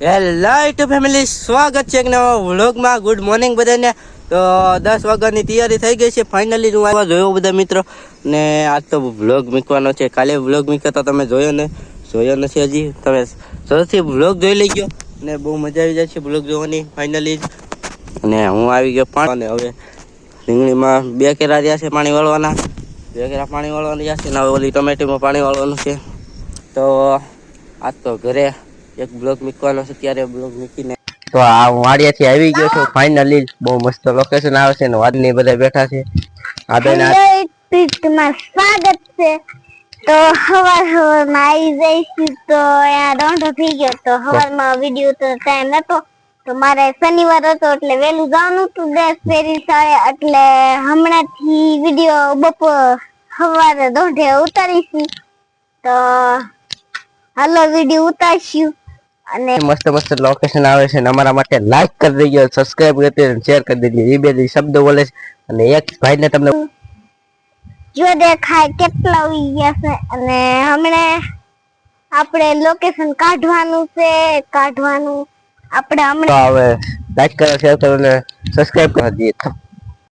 Hello YouTube family સ્વાગત છે એક નવા વ્લોગમાં ગુડ મોર્નિંગ બધાને. તો, દસ વાગ્યાની તૈયારી થઈ ગઈ છે. ફાઇનલી હું આવ્યા જોયો બધા મિત્રો. ને આજ તો વ્લોગ મૂકવાનો છે. કાલે વ્લોગ મૂક્યો તો તમે જોયો ને? જોયો નથી હજી. તમે સરસથી વ્લોગ જોઈ લઈ ગયો ને બહુ મજા આવી જાય છે વ્લોગ જોવાની ફાઇનલી અને હું આવી ગયો પાણી અને હવે રીંગણીમાં બે કેરા રહ્યા છે પાણી વાળવાના. બે કેરા પાણી વાળવાના રહ્યા છે ને હવે ઓલી ટમેટીમાં પાણી વાળવાનું છે. તો, આજ તો ઘરે એક બ્લોગ મૂકવાનો છે ત્યારે બ્લોગ મૂકીને. તો આ વાડિયાથી આવી ગયો છું ફાઇનલી બહુ મસ્ત લોકેશન આવે છે ને વાદની બધા બેઠા છે. આ બેન તમારું સ્વાગત છે. તો હવાર હવારમાં આવી જઈશું તો અહીંયા રોંઢો થઈ ગયો તો હવારમાં વીડિયો તો ટાઈમ નતો. તો મારે શનિવાર હતો એટલે વહેલું જવાનું હતું દસ ફેરી સાડે એટલે હમણાંથી વીડિયો બપોર સવારે દોઢે ઉતારીશું. તો હાલો વીડિયો ઉતારશું. અને મસ્ત મસ્ત લોકેશન આવે છે અને અમારા માટે લાઈક કરી દેજો સબસ્ક્રાઇબ કરી દેજો શેર કરી દેજો. એ બે શબ્દો બોલે છે અને એક ભાઈને તમને જો દેખાય કેટલા ઉઈ ગયા છે અને હમણે આપણે લોકેશન કાઢવાનું છે કાઢવાનું. આપણે હમણાં આવે. લાઈક કરો શેર કરો અને સબસ્ક્રાઇબ કરી. દઈએ